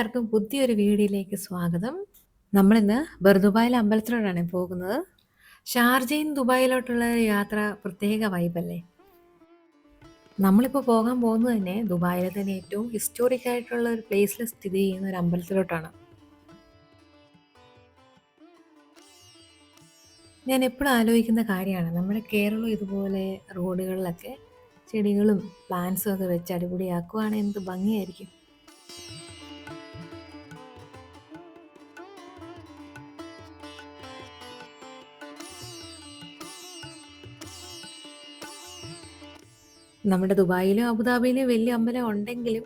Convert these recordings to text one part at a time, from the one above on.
എല്ലാവർക്കും പുതിയൊരു വീഡിയോയിലേക്ക് സ്വാഗതം. നമ്മളിന്ന് ബർദുബായിലെ അമ്പലത്തിലോട്ടാണ് പോകുന്നത്. ഷാർജയിൽ ദുബായിലോട്ടുള്ള യാത്ര പ്രത്യേക വൈബല്ലേ? നമ്മളിപ്പോൾ പോകാൻ പോകുന്നത് തന്നെ ദുബായിലെ തന്നെ ഏറ്റവും ഹിസ്റ്റോറിക് ആയിട്ടുള്ള ഒരു പ്ലേസിൽ സ്ഥിതി ചെയ്യുന്ന ഒരു അമ്പലത്തിലോട്ടാണ്. ഞാൻ എപ്പോഴും ആലോചിക്കുന്ന കാര്യമാണ് നമ്മുടെ കേരളം ഇതുപോലെ റോഡുകളിലൊക്കെ ചെടികളും പ്ലാന്റ്സും ഒക്കെ വെച്ച് അടിപൊളിയാക്കുവാണെങ്കിൽ എന്ത് ഭംഗിയായിരിക്കും. നമ്മുടെ ദുബായിലും അബുദാബിയിലും വലിയ അമ്പലം ഉണ്ടെങ്കിലും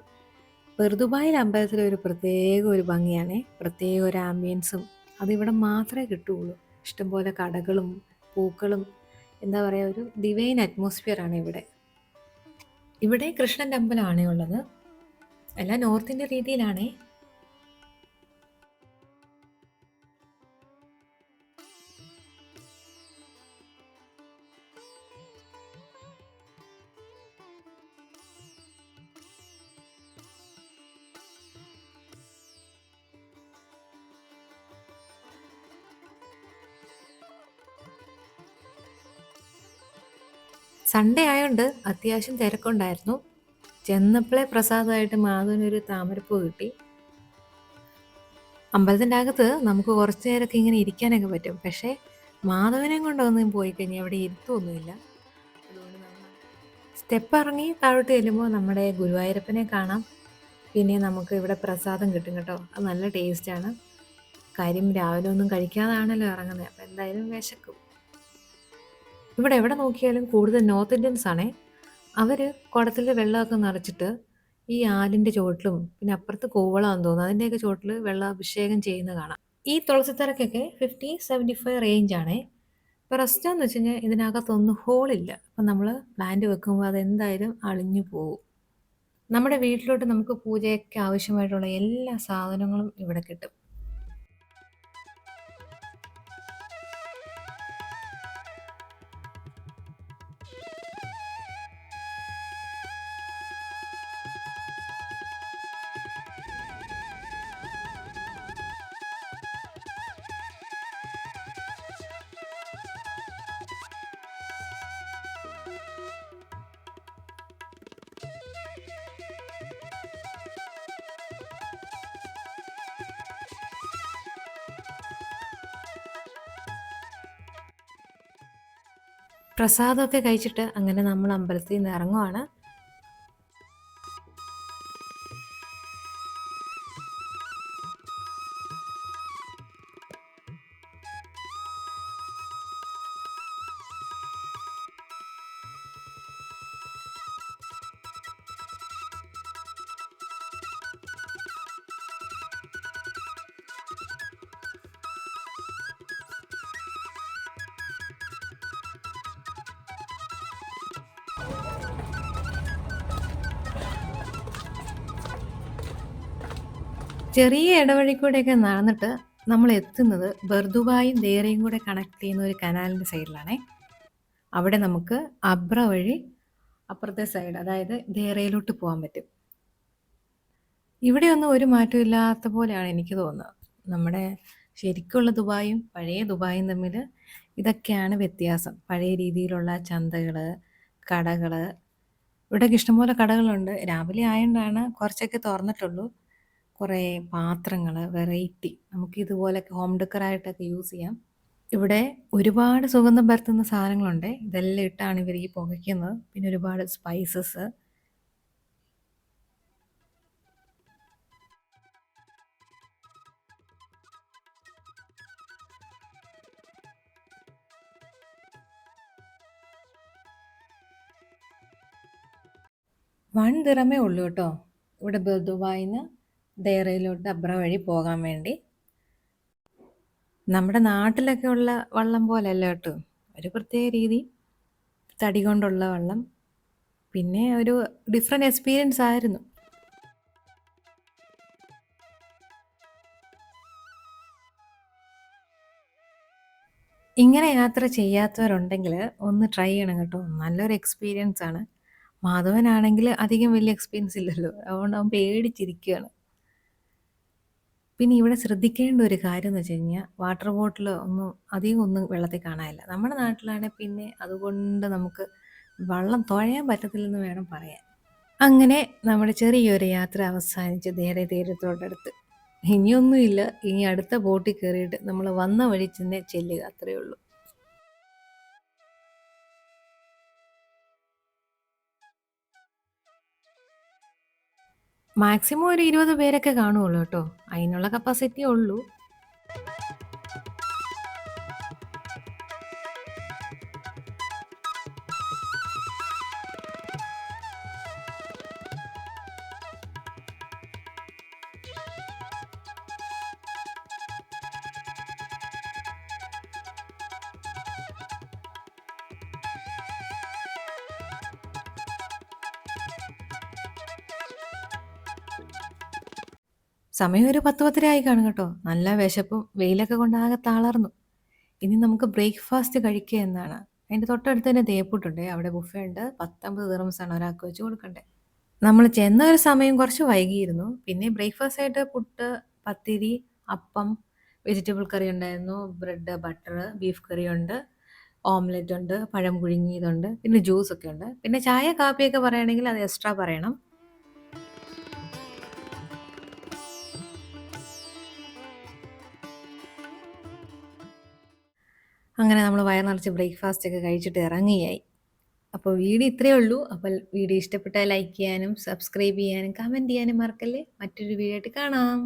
ദുബായിൽ അമ്പലത്തിൽ ഒരു പ്രത്യേക ഒരു ഭംഗിയാണേ. പ്രത്യേക ഒരു ആംബിയൻസും അതിവിടെ മാത്രമേ കിട്ടുകയുള്ളൂ. ഇഷ്ടംപോലെ കടകളും പൂക്കളും എന്താ പറയുക ഒരു ഡിവൈൻ ആണ് ഇവിടെ. ഇവിടെ കൃഷ്ണന്റെ അമ്പലമാണേ ഉള്ളത്. എല്ലാം നോർത്ത് ഇന്ത്യ രീതിയിലാണേ. സൺഡേ ആയതുകൊണ്ട് അത്യാവശ്യം തിരക്കുണ്ടായിരുന്നു. ചെന്നപ്പോഴേ പ്രസാദമായിട്ട് മാധവനൊരു താമരപ്പൂ കിട്ടി. അമ്പലത്തിന്റെ അകത്ത് നമുക്ക് കുറച്ച് നേരമൊക്കെ ഇങ്ങനെ ഇരിക്കാനൊക്കെ പറ്റും. പക്ഷേ മാധവനെ കൊണ്ടൊന്നും പോയി കഴിഞ്ഞാൽ അവിടെ ഇരുത്തൊന്നുമില്ല. അതുകൊണ്ട് സ്റ്റെപ്പ് ഇറങ്ങി താഴോട്ട് ചെല്ലുമ്പോൾ നമ്മുടെ ഗുരുവായൂരപ്പനെ കാണാം. പിന്നെ നമുക്ക് ഇവിടെ പ്രസാദം കിട്ടും കേട്ടോ. അത് നല്ല ടേസ്റ്റാണ്. കാര്യം രാവിലെ ഒന്നും കഴിക്കാതാണല്ലോ ഇറങ്ങുന്നത്. അപ്പോൾ എന്തായാലും വിശക്കും. ഇവിടെ എവിടെ നോക്കിയാലും കൂടുതൽ നോർത്ത് ഇന്ത്യൻസ് ആണേ. അവർ കുടത്തിൽ വെള്ളമൊക്കെ നിറച്ചിട്ട് ഈ ആലിന്റെ ചുവട്ടിലും പിന്നെ അപ്പുറത്ത് കൂവളാന്ന് തോന്നുന്നു. അതിന്റെയൊക്കെ ചുവട്ടിൽ വെള്ളം അഭിഷേകം ചെയ്യുന്ന കാണാം. ഈ തുളസിത്തറക്കൊക്കെ ഫിഫ്റ്റി സെവന്റി ഫൈവ് റേഞ്ച് ആണേ പ്രശ്നം എന്ന് വെച്ച് കഴിഞ്ഞാൽ ഇതിനകത്തൊന്നും ഹോളില്ല അപ്പം നമ്മൾ പ്ലാന്റ് വെക്കുമ്പോൾ അതെന്തായാലും അളിഞ്ഞു പോകും നമ്മുടെ വീട്ടിലോട്ട് നമുക്ക് പൂജയ്ക്ക് ആവശ്യമായിട്ടുള്ള എല്ലാ സാധനങ്ങളും ഇവിടെ കിട്ടും. പ്രസാദമൊക്കെ കഴിച്ചിട്ട് അങ്ങനെ നമ്മൾ അമ്പലത്തിൽ നിന്ന് ഇറങ്ങുവാണ്. ചെറിയ ഇടവഴി കൂടെയൊക്കെ നടന്നിട്ട് നമ്മൾ എത്തുന്നത് ബർദുബായും ദേറയും കൂടെ കണക്ട് ചെയ്യുന്ന ഒരു കനാലിന്റെ സൈഡിലാണേ. അവിടെ നമുക്ക് അബ്ര വഴി അപ്പുറത്തെ സൈഡ് അതായത് ദേറയിലോട്ട് പോകാൻ പറ്റും. ഇവിടെയൊന്നും ഒരു മാറ്റമില്ലാത്ത പോലെയാണ് എനിക്ക് തോന്നുന്നത്. നമ്മുടെ ശരിക്കുള്ള ദുബായും പഴയ ദുബായും തമ്മിൽ ഇതൊക്കെയാണ് വ്യത്യാസം. പഴയ രീതിയിലുള്ള ചന്തകൾ കടകൾ ഇവിടെയൊക്കെ ഇഷ്ടംപോലെ കടകളുണ്ട്. രാവിലെ ആയതുകൊണ്ടാണ് കുറച്ചൊക്കെ തുറന്നിട്ടുള്ളൂ. കുറേ പാത്രങ്ങൾ വെറൈറ്റി നമുക്ക് ഇതുപോലൊക്കെ ഹോം ഡെക്കറായിട്ടൊക്കെ യൂസ് ചെയ്യാം. ഇവിടെ ഒരുപാട് സുഗന്ധം പരത്തുന്ന സാധനങ്ങളുണ്ട്. ഇതെല്ലാം ഇട്ടാണ് ഇവർ ഈ പുകയ്ക്കുന്നത്. പിന്നെ ഒരുപാട് സ്പൈസസ് വൺ ദിറമേ ഉള്ളൂ കേട്ടോ. ഇവിടെ ദുബായിന്ന് ഡയറയിലോട്ട് അബ്ര വഴി പോകാൻ വേണ്ടി. നമ്മുടെ നാട്ടിലൊക്കെ ഉള്ള വള്ളം പോലെയല്ല കേട്ടോ. ഒരു പ്രത്യേക രീതി. തടി കൊണ്ടുള്ള വള്ളം. പിന്നെ ഒരു ഡിഫറെന്റ് എക്സ്പീരിയൻസ് ആയിരുന്നു. ഇങ്ങനെ യാത്ര ചെയ്യാത്തവരുണ്ടെങ്കിൽ ഒന്ന് ട്രൈ ചെയ്യണം കേട്ടോ. നല്ലൊരു എക്സ്പീരിയൻസ് ആണ്. മാധവനാണെങ്കിൽ അധികം വലിയ എക്സ്പീരിയൻസ് ഇല്ലല്ലോ. അതുകൊണ്ട് അവൻ പേടിച്ചിരിക്കുകയാണ് പിന്നെ ഇവിടെ ശ്രദ്ധിക്കേണ്ട ഒരു കാര്യം എന്ന് വെച്ച് കഴിഞ്ഞാൽ വാട്ടർ ബോട്ടിൽ ഒന്നും അധികം ഒന്നും വെള്ളത്തിൽ കാണാനില്ല. നമ്മുടെ നാട്ടിലാണെങ്കിൽ പിന്നെ അതുകൊണ്ട് നമുക്ക് വെള്ളം തുഴയാൻ പറ്റത്തില്ലെന്ന് വേണം പറയാൻ. അങ്ങനെ നമ്മുടെ ചെറിയൊരു യാത്ര അവസാനിച്ച് നേരെ തീരത്തോടടുത്ത് ഇനിയൊന്നുമില്ല ഇനി അടുത്ത ബോട്ടിൽ കയറിയിട്ട് നമ്മൾ വന്ന വഴി തന്നെ ചെല്ലുക അത്രയേ ഉള്ളൂ. മാക്സിമം ഒരു ഇരുപത് പേരൊക്കെ കാണുള്ളൂ കേട്ടോ. അതിനുള്ള കപ്പാസിറ്റി ഉള്ളൂ. സമയം ഒരു പത്ത് പത്തര ആയി കാണും കേട്ടോ. നല്ല വിശപ്പും വെയിലൊക്കെ കൊണ്ട് ആകെ തളർന്നു. ഇനി നമുക്ക് ബ്രേക്ക്ഫാസ്റ്റ് കഴിക്കുക എന്നാണ്. അതിന്റെ തൊട്ടടുത്ത് തന്നെ തേപ്പുട്ടുണ്ട്. അവിടെ ബുഫേ ഉണ്ട്. പത്തമ്പത് ദിറംസാണ് ഒരാൾക്ക് വെച്ച് കൊടുക്കണ്ടേ. നമ്മൾ ചെന്ന ഒരു സമയം കുറച്ച് വൈകിയിരുന്നു. പിന്നെ ബ്രേക്ക്ഫാസ്റ്റ് ആയിട്ട് പുട്ട് പത്തിരി അപ്പം വെജിറ്റബിൾ കറി ഉണ്ടായിരുന്നു. ബ്രെഡ് ബട്ടർ ബീഫ് കറി ഉണ്ട്. ഓംലെറ്റ് ഉണ്ട്. പഴം പുഴുങ്ങിയതുണ്ട് പിന്നെ ജ്യൂസ് ഒക്കെ ഉണ്ട്. പിന്നെ ചായ കാപ്പിയൊക്കെ പറയുകയാണെങ്കിൽ അത് എക്സ്ട്രാ പറയണം. അങ്ങനെ നമ്മൾ വയർ നിറച്ച് ബ്രേക്ക്ഫാസ്റ്റ് ഒക്കെ കഴിച്ചിട്ട് ഇറങ്ങിയായി അപ്പോൾ വീഡിയോ ഇത്രയേ ഉള്ളൂ. അപ്പോൾ വീഡിയോ ഇഷ്ടപ്പെട്ടാൽ ലൈക്ക് ചെയ്യാനും സബ്സ്ക്രൈബ് ചെയ്യാനും കമന്റ് ചെയ്യാനും മറക്കല്ലേ? മറ്റൊരു വീഡിയോ ആയിട്ട് കാണാം.